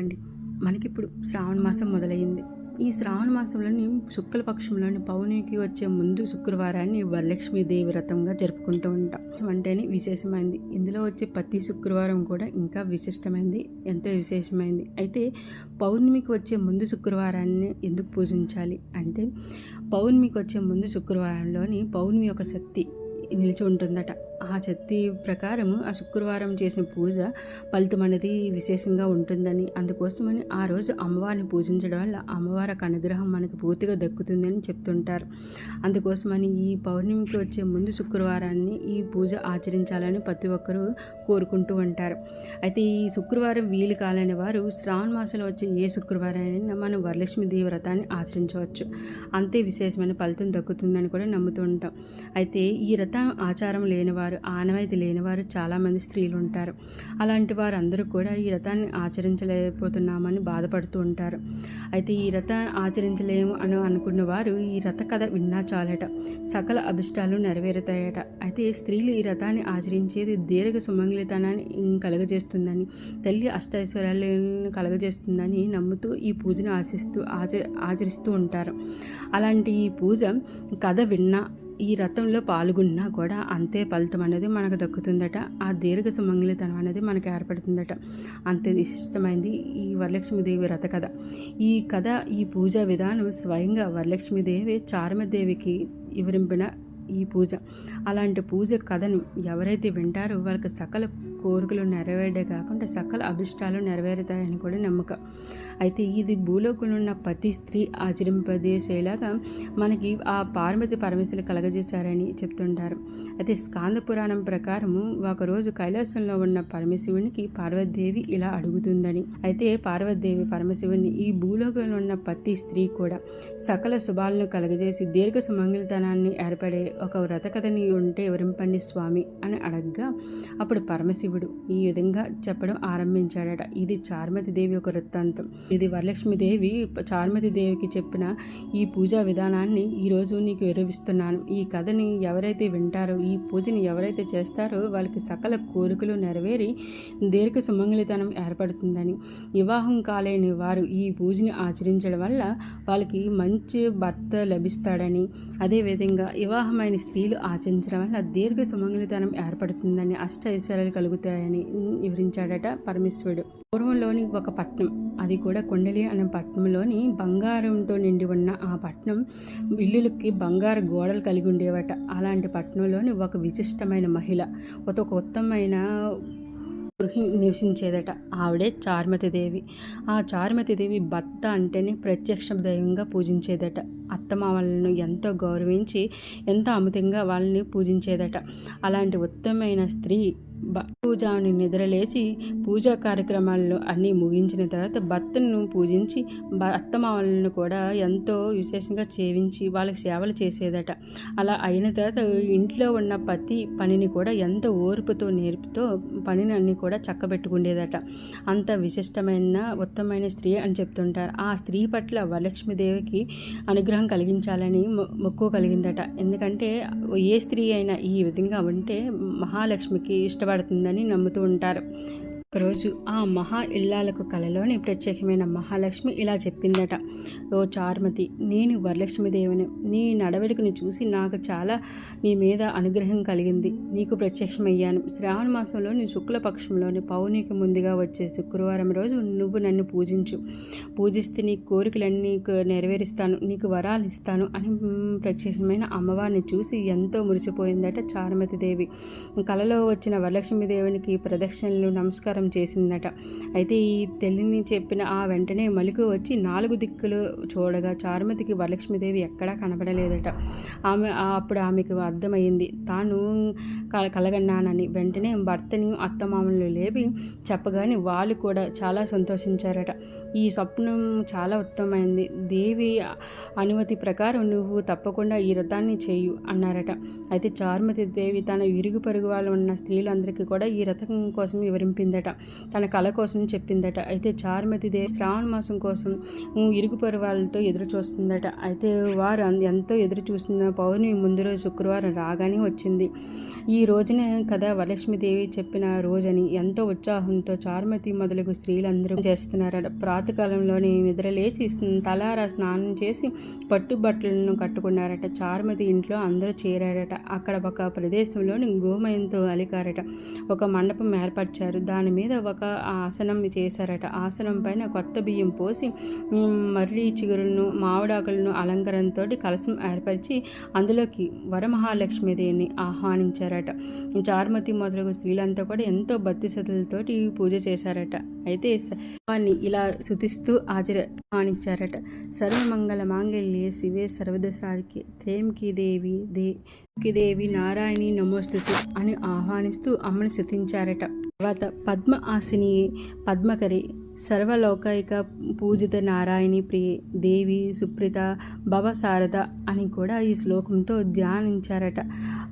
నమస్కారం మనకిప్పుడు శ్రావణ మాసం మొదలైంది ఈ శ్రావణ మాసంలోని శుక్లపక్షంలోని పౌర్ణమికి వచ్చే ముందు శుక్రవారాన్ని వరలక్ష్మీదేవి వ్రతంగా జరుపుకుంటూ ఉంటాం. అంటేనే విశేషమైంది. ఇందులో వచ్చే ప్రతి శుక్రవారం కూడా ఇంకా విశిష్టమైంది ఎంతో విశేషమైంది. అయితే పౌర్ణమికి వచ్చే ముందు శుక్రవారాన్ని ఎందుకు పూజించాలి అంటే పౌర్ణమికి వచ్చే ముందు శుక్రవారంలోని పౌర్ణమి యొక్క శక్తి నిలిచి ఉంటుందట. ఆ శక్తి ప్రకారం ఆ శుక్రవారం చేసిన పూజ ఫలితం అనేది విశేషంగా ఉంటుందని. అందుకోసమని ఆ రోజు అమ్మవారిని పూజించడం వల్ల అమ్మవారి యొక్క అనుగ్రహం మనకి పూర్తిగా దక్కుతుందని చెప్తుంటారు. అందుకోసమని ఈ పౌర్ణమికి వచ్చే ముందు శుక్రవారాన్ని ఈ పూజ ఆచరించాలని ప్రతి ఒక్కరూ కోరుకుంటూ ఉంటారు. అయితే ఈ శుక్రవారం వీలు కాలని వారు శ్రావణ మాసంలో వచ్చే ఏ శుక్రవారం మనం వరలక్ష్మీదేవి వ్రతాన్ని ఆచరించవచ్చు. అంతే విశేషమైన ఫలితం దక్కుతుందని కూడా నమ్ముతూ ఉంటాం. అయితే ఈ వ్రతం ఆచారం లేనివారు ఆనవాయితీ లేనివారు చాలామంది స్త్రీలు ఉంటారు. అలాంటి వారందరూ కూడా ఈ రథాన్ని ఆచరించలేకపోతున్నామని బాధపడుతూ ఉంటారు. అయితే ఈ రథాన్ని ఆచరించలేము అని అనుకున్న వారు ఈ రథ కథ విన్నా చాలట. సకల అభిష్టాలు నెరవేరుతాయట. అయితే స్త్రీలు ఈ రథాన్ని ఆచరించేది దీర్ఘ సుమంగళితనాన్ని కలగజేస్తుందని తల్లి అష్టైశ్వర్యాలను కలగజేస్తుందని నమ్ముతూ ఈ పూజను ఆశిస్తూ ఆచ ఆచరిస్తూ ఉంటారు. అలాంటి ఈ పూజ కథ విన్నా ఈ రథంలో పాల్గొన్నా కూడా అంతే ఫలితం అనేది మనకు దక్కుతుందట. ఆ దీర్ఘ సుమంగళితనం అనేది మనకు ఏర్పడుతుందట. అంతే విశిష్టమైంది ఈ వరలక్ష్మీదేవి రథ కథ. ఈ కథ ఈ పూజా విధానం స్వయంగా వరలక్ష్మీదేవి చారమదేవికి వివరింపిన ఈ పూజ. అలాంటి పూజ కథను ఎవరైతే వింటారో వాళ్ళకి సకల కోరికలు నెరవేరే కాకుండా సకల అభిష్టాలు నెరవేరుతాయని కూడా నమ్మకం. అయితే ఇది భూలోకంలో ఉన్న ప్రతి స్త్రీ ఆచరింపదేసేలాగా మనకి ఆ పార్వతి పరమేశ్వరులు కలగజేశారని చెప్తుంటారు. అయితే స్కాంద పురాణం ప్రకారము ఒకరోజు కైలాసంలో ఉన్న పరమశివునికి పార్వతీదేవి ఇలా అడుగుతుందని. అయితే పార్వతీదేవి పరమశివుని ఈ భూలోకంలో ఉన్న ప్రతి స్త్రీ కూడా సకల శుభాలను కలగజేసి దీర్ఘ సుమంగళతనాన్ని ఏర్పడే ఒక వ్రతకథని ఉంటే వివరింపండి స్వామి అని అడగగా అప్పుడు పరమశివుడు ఈ విధంగా చెప్పడం ఆరంభించాడట. ఇది చార్మతి దేవి ఒక వృత్తాంతం. ఇది వరలక్ష్మీదేవి చార్మతి దేవికి చెప్పిన ఈ పూజా విధానాన్ని ఈరోజు నీకు విరవిస్తున్నాను. ఈ కథని ఎవరైతే వింటారో ఈ పూజని ఎవరైతే చేస్తారో వాళ్ళకి సకల కోరికలు నెరవేరి దీర్ఘ సుమంగళితనం ఏర్పడుతుందని. వివాహం కాలేని వారు ఈ పూజని ఆచరించడం వల్ల వాళ్ళకి మంచి భర్త లభిస్తాడని అదేవిధంగా వివాహమైన స్త్రీలు ఆచరించడం వల్ల దీర్ఘ సుమంగళితనం ఏర్పడుతుందని అష్ట ఐశ్వర్యాలు కలుగుతాయని వివరించాడట పరమేశ్వరుడు. పూర్వంలోని ఒక పట్నం అది కూడా కొండలి అనే పట్నంలోని బంగారంతో నిండి ఉన్న ఆ పట్నం ఇల్లులకి బంగారు గోడలు కలిగి ఉండేవట. అలాంటి పట్నంలోని ఒక విశిష్టమైన మహిళ ఒక ఉత్తమమైన గృహి నివసించేదట. ఆవిడే చార్మతిదేవి. ఆ చార్మతిదేవి భర్త అంటేనే ప్రత్యక్ష దైవంగా పూజించేదట. అత్తమామలను ఎంతో గౌరవించి ఎంతో అమితంగా వాళ్ళని పూజించేదట. అలాంటి ఉత్తమమైన స్త్రీ పూజాని నిద్రలేచి పూజా కార్యక్రమాల్లో అన్నీ ముగించిన తర్వాత భర్తను పూజించి అత్తమామలను కూడా ఎంతో విశేషంగా సేవించి వాళ్ళకి సేవలు చేసేదట. అలా అయిన తర్వాత ఇంట్లో ఉన్న ప్రతి పనిని కూడా ఎంతో ఓర్పుతో నేర్పుతో పనిని అన్ని కూడా చక్కబెట్టుకుండేదట. అంత విశిష్టమైన ఉత్తమమైన స్త్రీ అని చెప్తుంటారు. ఆ స్త్రీ పట్ల వరలక్ష్మీదేవికి అనుగ్రహం కలిగించాలని మొక్కు కలిగిందట. ఎందుకంటే ఏ స్త్రీ అయినా ఈ విధంగా ఉంటే మహాలక్ష్మికి ఇష్టపడుతుందని నమ్ముతూ ఉంటారు. ఒకరోజు ఆ మహా ఇల్లాలకు కలలోని ప్రత్యేకమైన మహాలక్ష్మి ఇలా చెప్పిందట. ఓ చారుమతి నేను వరలక్ష్మీదేవిని నీ నడవడికను చూసి నాకు చాలా నీ మీద అనుగ్రహం కలిగింది. నీకు ప్రత్యక్షమయ్యాను. శ్రావణ మాసంలోని శుక్లపక్షంలోని పౌర్ణికి ముందుగా వచ్చే శుక్రవారం రోజు నువ్వు నన్ను పూజించు. పూజిస్తే నీ కోరికలన్నీ నెరవేరుస్తాను. నీకు వరాలు ఇస్తాను అని ప్రత్యక్షమైన అమ్మవారిని చూసి ఎంతో మురిసిపోయిందట చారుమతి దేవి. కలలో వచ్చిన వరలక్ష్మీదేవునికి ప్రదక్షిణలు నమస్కారం నమస్కారం చేసిందట. అయితే ఈ తెల్లిని చెప్పిన ఆ వెంటనే మలుకు వచ్చి నాలుగు దిక్కులు చూడగా చారుమతికి వరలక్ష్మీదేవి ఎక్కడా కనబడలేదట. ఆమె అప్పుడు ఆమెకు అర్థమైంది తాను కలగన్నానని వెంటనే భర్తని అత్తమామలు లేపి చెప్పగానే వాళ్ళు కూడా చాలా సంతోషించారట. ఈ స్వప్నం చాలా ఉత్తమమైంది. దేవి అనుమతి ప్రకారం నువ్వు తప్పకుండా ఈ రథాన్ని చేయు అన్నారట. అయితే చారుమతి దేవి తన ఇరుగు పరుగు వాళ్ళు ఉన్న స్త్రీలందరికీ కూడా ఈ రథం కోసం వివరింపిందట. తన కళ కోసం చెప్పిందట. అయితే చారుమతి దేవి శ్రావణ మాసం కోసం ఉమ్, ఇరుగు వాళ్ళతో ఎదురు చూస్తుందట అయితే వారు ఎంతో ఎదురు చూస్తున్న పౌర్ణమి ముందు రోజు శుక్రవారం రాగానే వచ్చింది. ఈ రోజునే కదా వరలక్ష్మీదేవి చెప్పిన రోజని ఎంతో ఉత్సాహంతో చారుమతి మొదలగు స్త్రీలందరూ చేస్తున్నారట. ప్రాతకాలంలోని నిద్రలేచి స్న- తలారా స్నానం చేసి పట్టు బట్టలను కట్టుకున్నారట. చారుమతి ఇంట్లో అందరూ చేరారట. అక్కడ ఒక ప్రదేశంలోని గోమయంతో అలికారట. ఒక మండపం ఏర్పరిచారు. దాని మీద ఒక ఆసనం చేశారట. ఆసనం పైన కొత్త బియ్యం పోసి మర్రి చిగురులను మామిడాకులను అలంకరణతో కలసం ఏర్పరిచి అందులోకి వరమహాలక్ష్మీదేవిని ఆహ్వానించారట. చారుమతి మొదలగు స్త్రీలంతా కూడా ఎంతో భక్తి శ్రద్ధలతోటి పూజ చేశారట. అయితే స- వారిని ఇలా శుతిస్తూ ఆచర ఆహ్వానించారట. సర్వమంగళ మాంగళ్యే శివే సర్వదశరాకి త్రేంకి దేవి దే దేవి నారాయణి నమోస్తుతి అని ఆహ్వానిస్తూ అమ్మని శుతించారట. తర్వాత పద్మ ఆసిని పద్మకరి సర్వలోకైక పూజిత నారాయణి ప్రియ దేవి సుప్రిత భవసారద అని కూడా ఈ శ్లోకంతో ధ్యానించారట.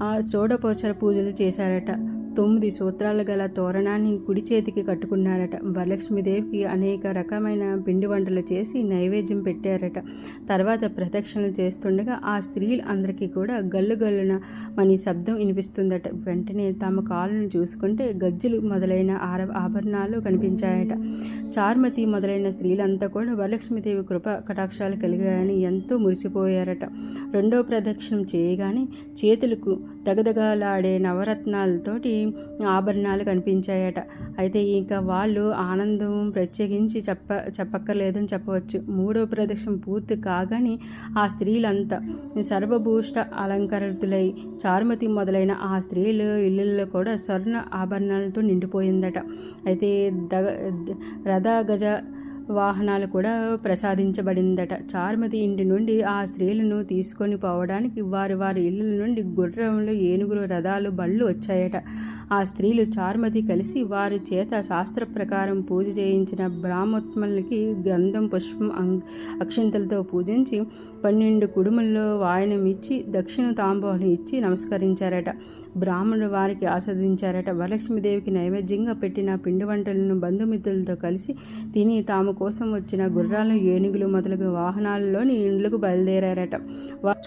ఆ చోడపోచర పూజలు చేశారట. తొమ్మిది సూత్రాలు గల తోరణాన్ని కుడి చేతికి కట్టుకున్నారట. వరలక్ష్మీదేవికి అనేక రకమైన పిండి వంటలు చేసి నైవేద్యం పెట్టారట. తర్వాత ప్రదక్షిణలు చేస్తుండగా ఆ స్త్రీలు అందరికీ కూడా గల్లు గల్లున మని శబ్దం వినిపిస్తుందట. వెంటనే తమ కాళ్ళను చూసుకుంటే గజ్జలు మొదలైన ఆర ఆభరణాలు కనిపించాయట. చార్మతి మొదలైన స్త్రీలంతా కూడా వరలక్ష్మీదేవి కృప కటాక్షాలు కలిగాయని ఎంతో మురిసిపోయారట. రెండో ప్రదక్షిణం చేయగానే చేతులకు దగదగలాడే నవరత్నాలతోటి ఆభరణాలు కనిపించాయట. అయితే ఇంకా వాళ్ళు ఆనందం ప్రత్యేకించి చెప్ప చెప్పక్కర్లేదని చెప్పవచ్చు. మూడో ప్రదక్షిణ పూర్తి కాగానే ఆ స్త్రీలంతా సర్వభూష్ట అలంకరితులై చారుమతి మొదలైన ఆ స్త్రీలు ఇళ్ళల్లో కూడా స్వర్ణ ఆభరణాలతో నిండిపోయిందట. అయితే దగ రథ గజ వాహనాలు కూడా ప్రసాదించబడిందట. చారుమతి ఇంటి నుండి ఆ స్త్రీలను తీసుకొని పోవడానికి వారి వారి ఇళ్ళ నుండి గుర్రంలో ఏనుగులు రథాలు బళ్ళు వచ్చాయట. ఆ స్త్రీలు చారుమతి కలిసి వారి చేత శాస్త్ర ప్రకారం పూజ చేయించిన బ్రాహ్మోత్మలకి గంధం పుష్పం అం- అక్షింతలతో పూజించి పన్నెండు కుడుముల్లో వాయనం ఇచ్చి దక్షిణ తాంబూలం ఇచ్చి నమస్కరించారట. బ్రాహ్మణుడు వారికి ఆస్వాదించారట. వరలక్ష్మీదేవికి నైవేద్యంగా పెట్టిన పిండి వంటలను బంధుమిత్రులతో కలిసి తిని తాము కోసం వచ్చిన గుర్రాలు ఏనుగులు మొదలగు వాహనాలలోని ఇండ్లకు బయలుదేరారట.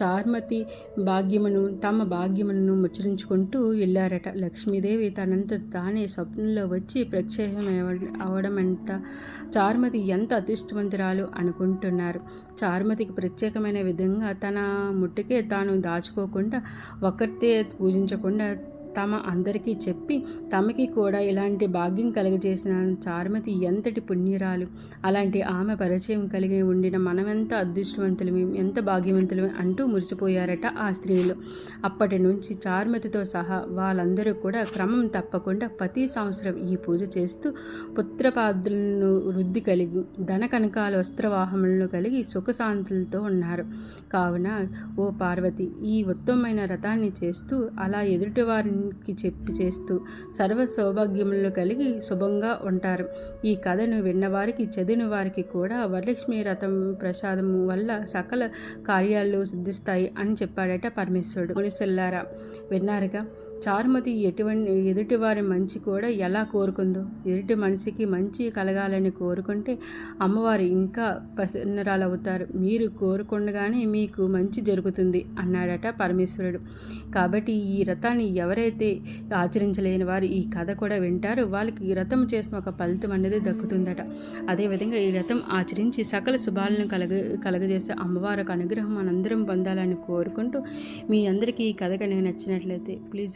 చార్మతి భాగ్యమును తమ భాగ్యమును ముచ్చరించుకుంటూ వెళ్ళారట. లక్ష్మీదేవి తనంత తానే స్వప్నంలో వచ్చి ప్రత్యక్షం అవడమంత ఎంత చారుమతి ఎంత అదృష్టవంతురాలు అనుకుంటున్నారు. చార్మతికి ప్రత్యేకమైన విధంగా తన ముట్టుకే తాను దాచుకోకుండా ఒక్కరితే పూజించకుండా wanted తమ అందరికీ చెప్పి తమకి కూడా ఇలాంటి భాగ్యం కలుగజేసిన చారుమతి ఎంతటి పుణ్యురాలు. అలాంటి ఆమె పరిచయం కలిగి ఉండిన మనమెంత అదృష్టవంతులమే ఎంత భాగ్యవంతులమే అంటూ మురిసిపోయారట ఆ స్త్రీలు. అప్పటి నుంచి చారుమతితో సహా వాళ్ళందరూ కూడా క్రమం తప్పకుండా ప్రతి సంవత్సరం ఈ పూజ చేస్తూ పుత్రపాదులను వృద్ధి కలిగి ధన కనకాల వస్త్రవాహములను కలిగి సుఖశాంతులతో ఉన్నారు. కావున ఓ పార్వతి ఈ ఉత్తమమైన రథాన్ని చేస్తూ అలా ఎదుటివారిని వారికి చెప్పి చేస్తూ సర్వ సౌభాగ్యములను కలిగి శుభంగా ఉంటారు. ఈ కథను విన్నవారికి చదివిన వారికి కూడా వరలక్ష్మి రథం ప్రసాదం వల్ల సకల కార్యాలు సిద్ధిస్తాయి అని చెప్పాడట పరమేశ్వరుడు. మునిసెల్లారా విన్నారుగా? చారుమతి ఎటువంటి ఎదుటివారి మంచి కూడా ఎలా కోరుకుందో? ఎదుటి మనిషికి మంచి కలగాలని కోరుకుంటే అమ్మవారు ఇంకా ప్రసన్నరాలవుతారు. మీరు కోరుకుండగానే మీకు మంచి జరుగుతుంది అన్నాడట పరమేశ్వరుడు. కాబట్టి ఈ రథాన్ని ఎవరైతే ఆచరించలేని వారు ఈ కథ కూడా వింటారో. వాళ్ళకి ఈ రథం చేసిన ఒక ఫలితం అనేది దక్కుతుందట. అదేవిధంగా ఈ రథం ఆచరించి సకల శుభాలను కలగ కలగజేసే అమ్మవారికి అనుగ్రహం మనందరం పొందాలని కోరుకుంటూ మీ అందరికీ ఈ కథ కనుక నచ్చినట్లయితే ప్లీజ్